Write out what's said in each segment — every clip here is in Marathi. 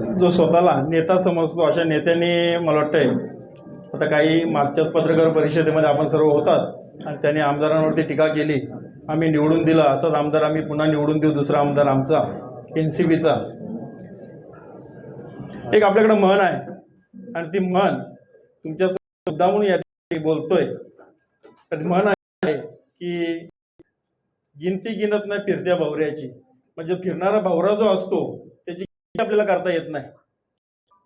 जो स्वतःला नेता समजतो अशा नेत्यांनी मला वाटतंय आता काही मागच्याच पत्रकार परिषदेमध्ये आपण सर्व होतात आणि त्यांनी आमदारांवरती टीका केली आम्ही निवडून दिला असाच आमदार आम्ही पुन्हा निवडून देऊ दुसरा आमदार आमचा एन सी बीचा. एक आपल्याकडं म्हण आहे आणि ती म्हण तुमच्या मुद्दामून या ठिकाणी बोलतोय. तर म्हण आहे की गिनती गिनत नाही फिरत्या भावऱ्याची. म्हणजे फिरणारा भावरा जो असतो आपल्याला करता येत नाही.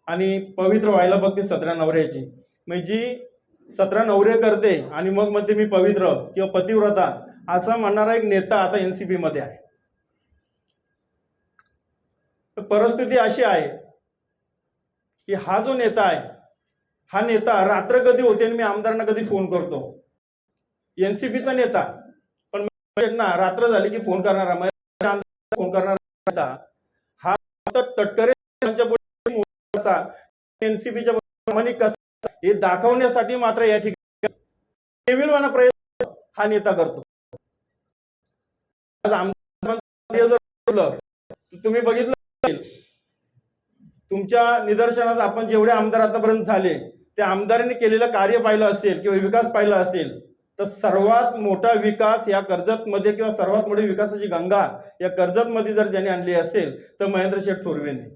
आणि पवित्र व्हायला बघते सतरा नवऱ्याची. म्हणजे जी सतरा नवरे करते आणि मग म्हणते मी पवित्र किंवा पतिव्रता असा म्हणणारा एक नेता आता एन सी मध्ये आहे. परिस्थिती अशी आहे की हा जो नेता आहे हा नेता रात्र कधी होते आणि मी आमदारांना कधी फोन करतो? एन सी पीचा नेता. पण ना रात्र झाली की फोन करणारा. फोन करणारा नेता तटकरे यांच्या एनसीपीच्या प्रामाणिक कसा हे दाखवण्यासाठी मात्र या ठिकाणी प्रयत्न हा नेता करतो. तुम्ही बघितलं तुमच्या निदर्शनात आपण जेवढे आमदार आतापर्यंत झाले त्या आमदारांनी केलेलं कार्य पाहिलं असेल किंवा विकास पाहिला असेल तर सर्वात मोठा विकास या कर्जतमध्ये किंवा सर्वात मोठी विकासाची गंगा या कर्जतमध्ये जर ज्यांनी आणली असेल तर महेंद्र शेठ थोरवेने.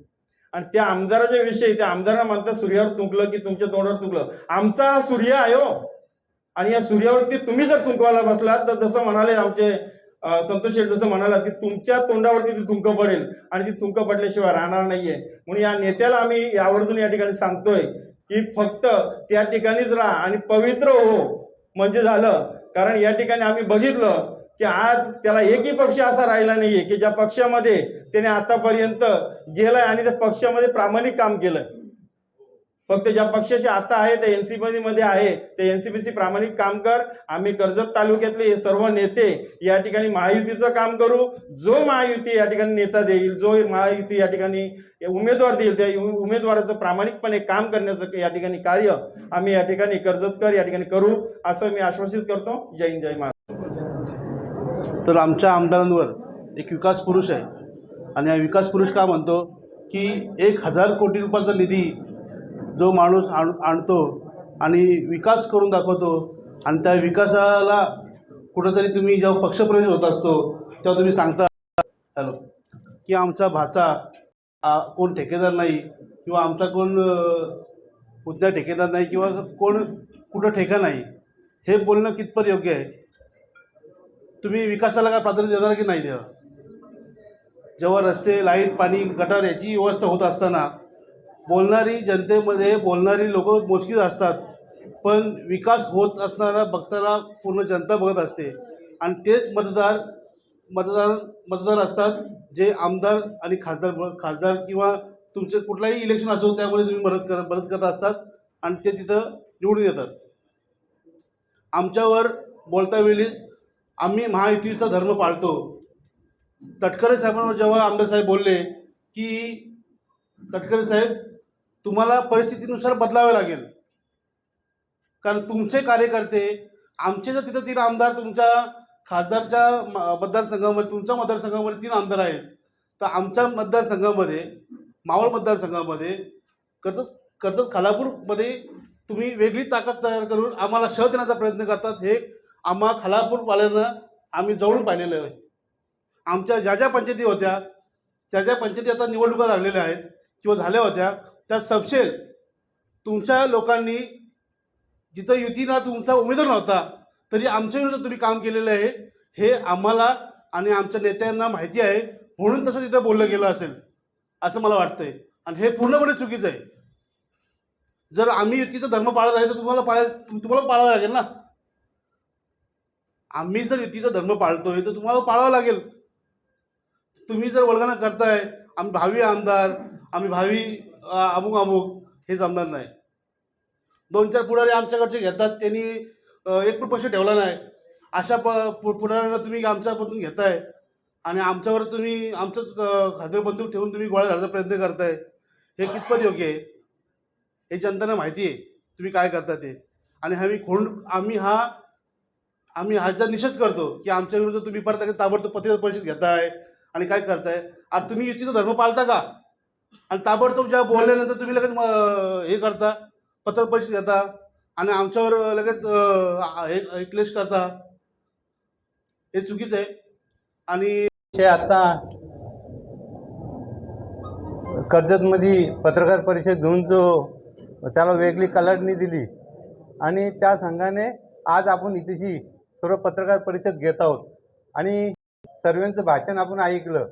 आणि त्या आमदाराच्या विषयी त्या आमदारांना म्हणतात सूर्यावर तुंकलं की तुमच्या तोंडावर तुंकलं. आमचा हा सूर्य आहे हो. आणि या सूर्यावरती तुम्ही जर तुंकवायला बसलात तर जसं म्हणाले आमचे संतोष शेठ जसं म्हणाला की तुमच्या तोंडावरती ती तुंक पडेल आणि ती तुंक पडल्याशिवाय राहणार नाहीये. म्हणून या नेत्याला आम्ही यावरून या ठिकाणी सांगतोय की फक्त त्या ठिकाणीच राहा आणि पवित्र हो. म्हणजे झालं. कारण या ठिकाणी आम्ही बघितलं की आज त्याला एकही पक्ष असा राहिला नाहीये की ज्या पक्षामध्ये त्याने आतापर्यंत गेलाय आणि त्या पक्षामध्ये प्रामाणिक काम केलंय. फक्त ज्या पक्षाचे आता आहे ते एनसीपी मध्ये आहे ते एनसीपीसी प्रामाणिक काम कर. आम्ही कर्जत तालुक्यातले हे सर्व नेते या ठिकाणी महायुतीचं काम करू. जो महायुती या ठिकाणी नेता देईल जो महायुती या ठिकाणी उमेदवार देईल त्या उमेदवाराचं प्रामाणिकपणे काम करण्याचं या ठिकाणी कार्य आम्ही या ठिकाणी कर्जतकर या ठिकाणी करू असं मी आश्वासित करतो. जय हिंद जय महाराज तर आमच्या आमदारांवर एक विकास पुरुष आहे. आणि हा विकास पुरुष का म्हणतो? की एक हजार कोटी रुपयाचा निधी जो माणूस आण आणतो आणि विकास करून दाखवतो आणि त्या विकासाला कुठंतरी तुम्ही जेव्हा पक्षप्रवेश होत असतो तेव्हा तुम्ही सांगता हॅलो की आमचा भाचा कोण ठेकेदार नाही किंवा आमचा कोण उद्या ठेकेदार नाही किंवा कोण कुठं ठेका नाही हे बोलणं कितपत योग्य आहे? तुम्ही विकासाला काय प्राधान्य देणार की नाही देणार? जेव्हा रस्ते लाइट पाणी गटार याची व्यवस्था होत असताना बोलणारी जनतेमध्ये बोलणारी लोक मोजकीच असतात पण विकास होत असणारा बघताना पूर्ण जनता बघत असते. आणि तेच मतदार मतदार मतदार असतात जे आमदार आणि खासदार खासदार किंवा तुमचे कुठलाही इलेक्शन असो त्यामुळे तुम्ही मदत कर मदत करत असतात आणि ते तिथं निवडून येतात. आमच्यावर बोलता वेळीच आम्ही महायुतीचा धर्म पाळतो. तटकरे साहेबांवर जेव्हा आमदार साहेब बोलले की तटकरे साहेब तुम्हाला परिस्थितीनुसार बदलावे लागेल. कारण तुमचे कार्यकर्ते आमचे जर तिथं तीन आमदार तुमच्या खासदारच्या म- मतदारसंघामध्ये तुमच्या मतदारसंघामध्ये तीन आमदार आहेत तर आमच्या मतदारसंघामध्ये मावळ मतदारसंघामध्ये कर्जत कर्जत खालापूरमध्ये तुम्ही वेगळी ताकद तयार करून आम्हाला शह देण्याचा प्रयत्न करतात हे आम्हा खालापूरवाल्यांना आम्ही जवळून पाहिलेलं आहे. आमच्या ज्या ज्या पंचायती होत्या त्या ज्या पंचायती आता निवडणुका लागलेल्या आहेत किंवा झाल्या होत्या त्या सबशेल तुमच्या लोकांनी जिथं युतीला तुमचा उमेदवार नव्हता तरी आमच्या विरुद्ध तुम्ही काम केलेलं आहे. हे आम्हाला आणि आमच्या नेत्यांना माहिती आहे. म्हणून तसं तिथं बोललं गेलं असेल असं मला वाटतंय. आणि हे पूर्णपणे चुकीचं आहे. जर आम्ही युतीचा धर्म पाळत आहे तर तुम्हाला पाळा तुम्हाला पाळावं लागेल ना? आम्ही जर युतीचा धर्म पाळतोय तर तुम्हाला पाळावं लागेल. तुम्ही जर वल्गना करताय आम्ही भावी आमदार आम्ही भावी अमुक अमुक हे जमणार नाही. दोन चार पुढारी आमच्याकडचे घेतात त्यांनी एक पण पैसे ठेवला नाही. अशा प पु- पुढाऱ्यांना तुम्ही आमच्यापासून घेताय आणि आमच्यावर तुम्ही आमचंच अ, बंदूक ठेवून तुम्ही गोळ्या घालायचा प्रयत्न करताय हे कितपत योग्य आहे? हे जनताना माहिती आहे. तुम्ही काय करता ते? आणि आम्ही खोंड आम्ही हा आम्ही ह्याचा निषेध करतो की आमच्या विरुद्ध तुम्ही परत ताबडतोब पत्रकार परिषद घेताय आणि काय करताय? आणि तुम्ही युतीचा धर्म पाळता का? आणि ताबडतोब जेव्हा बोलल्यानंतर तुम्ही लगेच हे करता पत्र परिषद घेता आणि आमच्यावर लगेच हे क्लेश करता. हे चुकीचं आहे. आणि हे आता कर्जतमध्ये पत्रकार परिषद घेऊन जो त्याला वेगळी कलरनी दिली. आणि त्या संघाने आज आपण इथेशी सर्व पत्रकार परिषद घेत आहोत. आणि सर्वांचं भाषण आपण ऐकलं.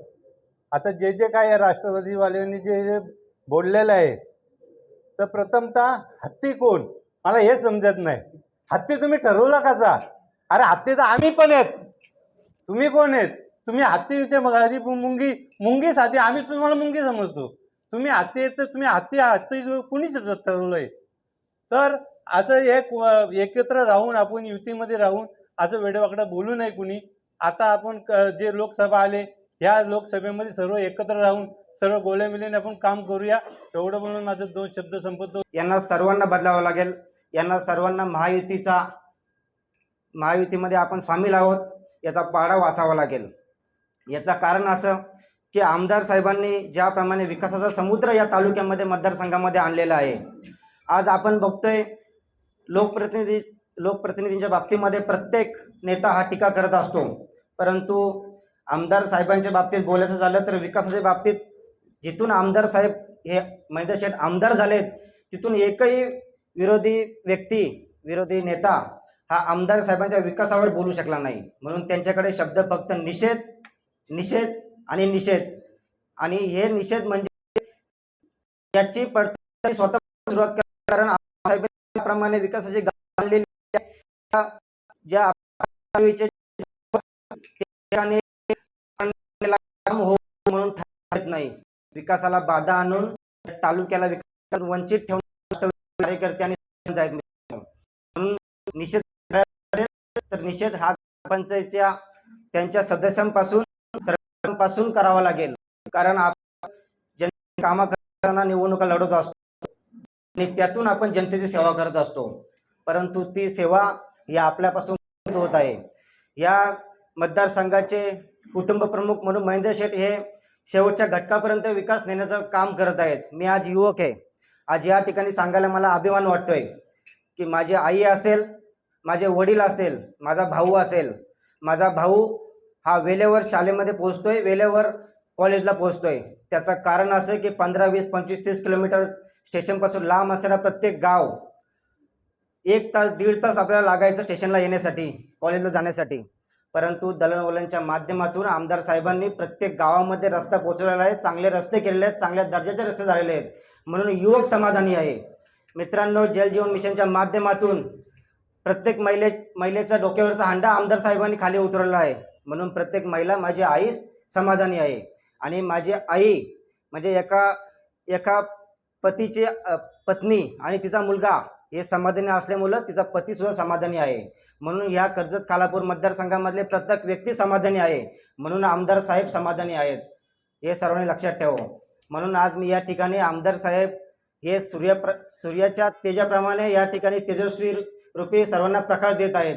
आता जे जे काय या राष्ट्रवादीवाल्यांनी जे जे बोललेलं आहे तर प्रथमतः हत्ती कोण? मला हे समजत नाही. हत्ती तुम्ही ठरवला कसा अरे हत्ती तर आम्ही पण आहेत. तुम्ही कोण आहेत? तुम्ही हत्तीच्या मग मुंगी मुंगी साधी आम्ही तुम्हाला मुंगी समजतो. तुम्ही हत्ती आहेत तर तुम्ही हत्ती हत्ती कुणीच ठरवलंय? तर असं एक एकत्र राहून आपण युतीमध्ये राहून असं वेडेवाकडं बोलू नये कुणी. आता आपण क- जे लोकसभा आले ह्या लोकसभेमध्ये सर्व एकत्र राहून सर्व गोळ्या मिलीने आपण काम करूया. एवढं म्हणून माझं दोन शब्द संपतो. यांना सर्वांना बदलावं लागेल. यांना सर्वांना महायुतीचा महायुतीमध्ये आपण सामील आहोत याचा पाडा वाचावा लागेल. याचं कारण असं की आमदार साहेबांनी ज्याप्रमाणे विकासाचा समुद्र या तालुक्यामध्ये मतदारसंघामध्ये आणलेला आहे. आज आपण बघतोय लोकप्रतिनिधी लोकप्रतिनिधींच्या बाबतीमध्ये प्रत्येक नेता हा टीका करत असतो. परंतु आमदार साहेबांच्या बाबतीत बोलायचं झालं तर विकासाच्या बाबतीत जिथून आमदार साहेब हे महेंद्र शेठ आमदार झालेत तिथून एकही विरोधी व्यक्ती विरोधी नेता हा आमदार साहेबांच्या विकासावर बोलू शकला नाही म्हणून त्यांच्याकडे शब्द फक्त निषेध निषेध आणि निषेध आणि हे निषेध म्हणजे याची पडताळणी स्वतः सुरुवात करा कारण आमदार साहेबांप्रमाणे विकासाची ज्या ठिकाणी काम होऊ म्हणून ठरत नाही. विकासाला बाधा आणून तालुक्याला विकास वंचित ठेवून कार्यकर्ते आणि म्हणून निषेध तर निषेध हा पंचायतच्या त्यांच्या सदस्यांपासून सर्वांपासून करावा लागेल. कारण आपण जनते कामा करताना निवडणुका लढवत असतो. आणि त्यातून आपण जनतेची सेवा करत असतो. परंतु ती सेवा या आपल्यापासून होत आहे. या मतदारसंघाचे कुटुंब प्रमुख म्हणून महेंद्र शेठ हे शेवटच्या घटकापर्यंत विकास नेण्याचं काम करत आहेत. मी आज युवक आहे. आज या ठिकाणी सांगायला मला अभिमान वाटतोय की माझी आई असेल माझे वडील असेल माझा भाऊ असेल माझा भाऊ हा वेळेवर शाळेमध्ये पोहोचतोय वेळेवर कॉलेजला पोहोचतोय. त्याचं कारण असं की पंधरा वीस पंचवीस तीस किलोमीटर स्टेशनपासून लांब असणारा प्रत्येक गाव एक तास दीड तास आपल्याला लागायचं स्टेशनला येण्यासाठी कॉलेजला जाण्यासाठी. परंतु दळणवळणच्या माध्यमातून आमदार साहेबांनी प्रत्येक गावामध्ये रस्ता पोहोचवलेला आहे चांगले रस्ते केलेले आहेत चांगल्या दर्जाचे रस्ते झालेले आहेत. म्हणून युवक समाधानी आहे. मित्रांनो जल जीवन मिशनच्या माध्यमातून प्रत्येक महिले महिलेचा डोक्यावरचा हंडा आमदार साहेबांनी खाली उतरवला आहे. म्हणून प्रत्येक महिला माझी आई समाधानी आहे. आणि माझी आई म्हणजे एका एका पतीची पत्नी आणि तिचा मुलगा हे समाधानी असल्यामुळं तिचा पतीसुद्धा समाधानी आहे. म्हणून ह्या कर्जत खालापूर मतदारसंघामधले प्रत्येक व्यक्ती समाधानी आहे. म्हणून आमदार साहेब समाधानी आहेत. हे सर्वांनी लक्षात ठेवा. म्हणून आज मी या ठिकाणी आमदार साहेब हे सूर्यप्र सूर्याच्या तेजाप्रमाणे या ठिकाणी तेजस्वी रूपी सर्वांना प्रकाश देत आहेत.